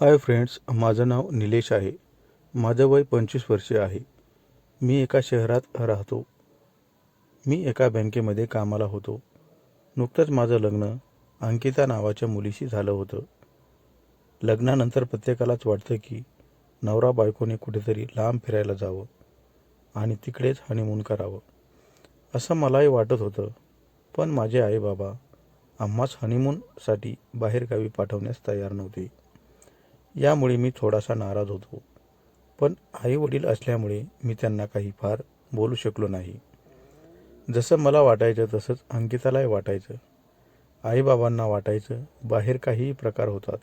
Hi friends माझं नाव निलेश आहे. माझं वय पंचवीस वर्षे आहे. मी एका शहरात राहतो. मी एका बँकेमध्ये कामाला होतो. नुकतंच माझं लग्न अंकिता नावाच्या मुलीशी झालं होतं. लग्नानंतर प्रत्येकालाच वाटतं की नवरा बायकोने कुठेतरी लांब फिरायला जावं आणि तिकडेच हनीमून करावं. असं मलाही वाटत होतं. पण माझे आई बाबा आम्हाच हनीमूनसाठी बाहेरगावी पाठवण्यास तयार नव्हते. यामुळे मी थोडासा नाराज होतो. पण आई वडील असल्यामुळे मी त्यांना काही फार बोलू शकलो नाही. जसं मला वाटायचं तसंच अंकितालाही वाटायचं. आईबाबांना वाटायचं बाहेर काहीही प्रकार होतात.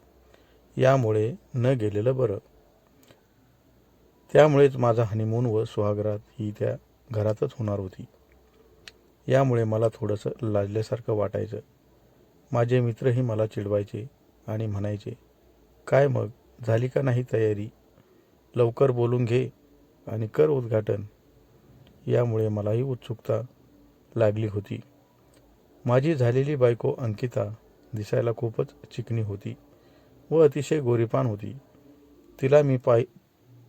यामुळे न गेलेलं बरं. त्यामुळेच माझा हनीमून व सुहागरात ही त्या घरातच होणार होती. यामुळे मला थोडंसं लाजल्यासारखं वाटायचं. माझे मित्रही मला चिडवायचे आणि म्हणायचे काय मग? झाली का नाही तयारी? लवकर बोलून घे आणि कर उद्घाटन. यामुळे मलाही उत्सुकता लागली होती. माझी झालेली बायको अंकिता दिसायला खूपच चिकणी होती व अतिशय गोरीपान होती. तिला मी पाय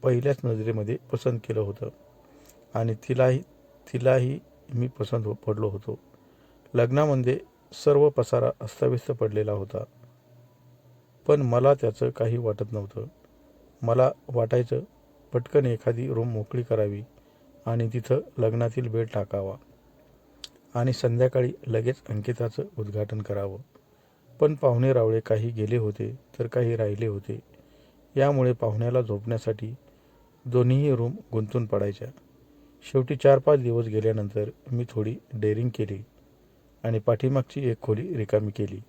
पहिल्याच नजरेमध्ये पसंत केलं होतं आणि तिलाही तिलाही मी पसंत हो पडलो होतो. लग्नामध्ये सर्व पसारा अस्ताव्यस्त पडलेला होता. पण मला त्याचं काही वाटत नव्हतं. मला वाटायचं पटकन एखादी रूम मोकळी करावी आणि तिथं लग्नातील बेड टाकावा आणि संध्याकाळी लगेच अंकिताचं उद्घाटन करावं. पण पाहुणे रावळे काही गेले होते तर काही राहिले होते. यामुळे पाहुण्याला झोपण्यासाठी दोन्हीही रूम गुंतून पडायच्या. शेवटी चार पाच दिवस गेल्यानंतर मी थोडी डेअरिंग केली आणि पाठीमागची एक खोली रिकामी केली.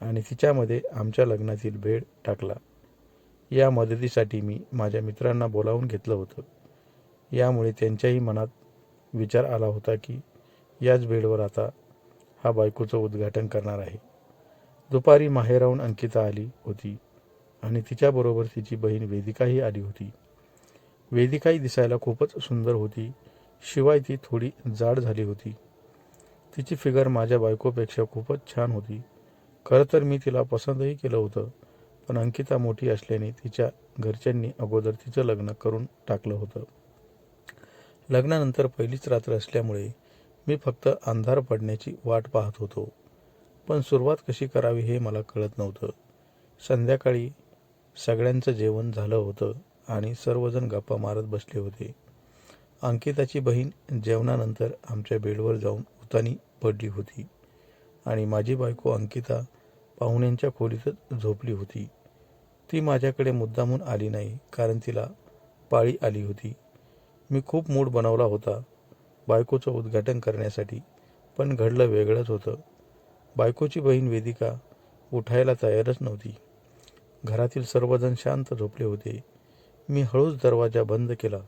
आणि तिच्यामध्ये आमच्या लग्नातील बेड टाकला. या मदतीसाठी मी माझ्या मित्रांना बोलावून घेतलं होतं. यामुळे त्यांच्याही मनात विचार आला होता की याच बेडवर आता हा बायकोचं उद्घाटन करणार आहे. दुपारी माहेराहून अंकिता आली होती आणि तिच्याबरोबर तिची बहीण वेदिकाही आली होती. वेदिकाही दिसायला खूपच सुंदर होती शिवाय ती थोडी जाड झाली होती. तिची फिगर माझ्या बायकोपेक्षा खूपच छान होती. खरं तर मी तिला पसंतही केलं होतं पण अंकिता मोठी असल्याने तिच्या घरच्यांनी अगोदर तिचं लग्न करून टाकलं होतं. लग्नानंतर पहिलीच रात्र असल्यामुळे मी फक्त अंधार पडण्याची वाट पाहत होतो पण सुरुवात कशी करावी हे मला कळत नव्हतं. संध्याकाळी सगळ्यांचं जेवण झालं होतं आणि सर्वजण गप्पा मारत बसले होते. अंकिताची बहीण जेवणानंतर आमच्या बेडवर जाऊन उतानी पडली होती आणि माझी बायको अंकिता पाहुण्यांच्या खोलीतच झोपली होती. ती माझ्याकडे मुद्दामून आली नाही कारण तिला पाळी आली होती. मी खूप मूड बनवला होता बायकोचं उद्घाटन करण्यासाठी पण घडलं वेगळंच होतं. बायकोची बहीण वेदिका उठायला तयारच नव्हती. घरातील सर्वजण शांत झोपले होते. मी हळूच दरवाजा बंद केला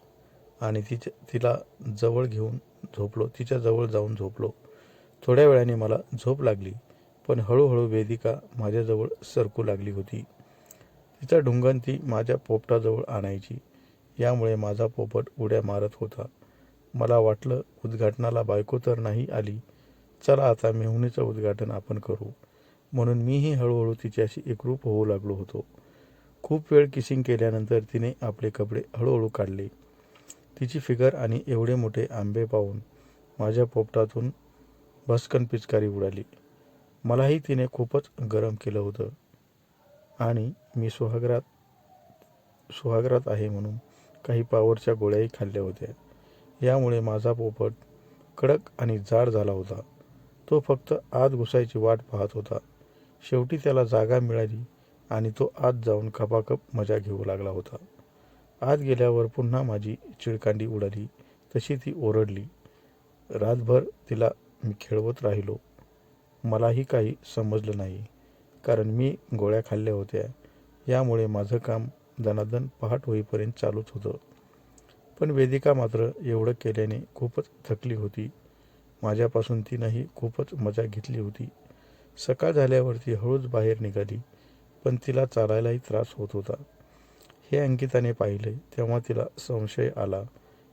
आणि तिच्या तिला जवळ घेऊन झोपलो तिच्या जवळ जाऊन झोपलो. थोड्या वेळाने मला झोप लागली. पण हळूहळू वेदिका माझ्याजवळ सरकू लागली होती. तिचा ढुंगण ती माझ्या पोपटाजवळ आणायची. यामुळे माझा पोपट उड्या मारत होता. मला वाटलं उद्घाटनाला बायको तर नाही आली. चला आता मेहुणीचं उद्घाटन आपण करू. म्हणून मीही हळूहळू तिच्याशी एकरूप होऊ लागलो होतो. खूप वेळ किसिंग केल्यानंतर तिने आपले कपडे हळूहळू काढले. तिची फिगर आणि एवढे मोठे आंबे पाहून माझ्या पोपटातून भस्कन पिचकारी उडाली. मलाही तिने खूपच गरम केलं होतं. आणि मी सुहागरात सुहागरात आहे म्हणून काही पावरच्या गोळ्याही खाल्ल्या होत्या. यामुळे माझा पोपट कडक आणि जाड झाला होता. तो फक्त आत घुसायची वाट पाहत होता. शेवटी त्याला जागा मिळाली आणि तो आत जाऊन खपाखप मजा घेऊ लागला होता. आत गेल्यावर पुन्हा माझी चिळकांडी उडाली. तशी ती ओरडली. रातभर तिला मी खेळवत राहिलो. मलाही काही समजलं नाही. कारण मी गोळ्या खाल्ल्या होत्या. यामुळे माझं काम दनादन पहाट होईपर्यंत चालूच होतं. पण वेदिका मात्र एवढं केल्याने खूपच थकली होती. माझ्यापासून तिनंही खूपच मजा घेतली होती. सकाळ झाल्यावरती हळूच बाहेर निघाली पण तिला चालायलाही त्रास होत होता. हे अंकिताने पाहिले तेव्हा तिला संशय आला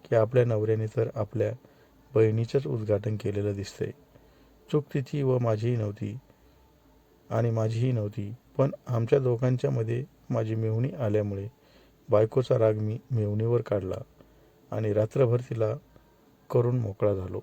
की आपल्या नवऱ्याने तर आपल्या बहिणीचंच उद्घाटन केलेलं दिसतंय. चूक तिची व माझीही नव्हती आणि माझीही नव्हती. पण आमच्या दोघांच्या मध्ये माझी मेहुणी आल्यामुळे बायकोचा राग मी मेहुणीवर काढला आणि रात्रभर तिला करून मोकळा झालो.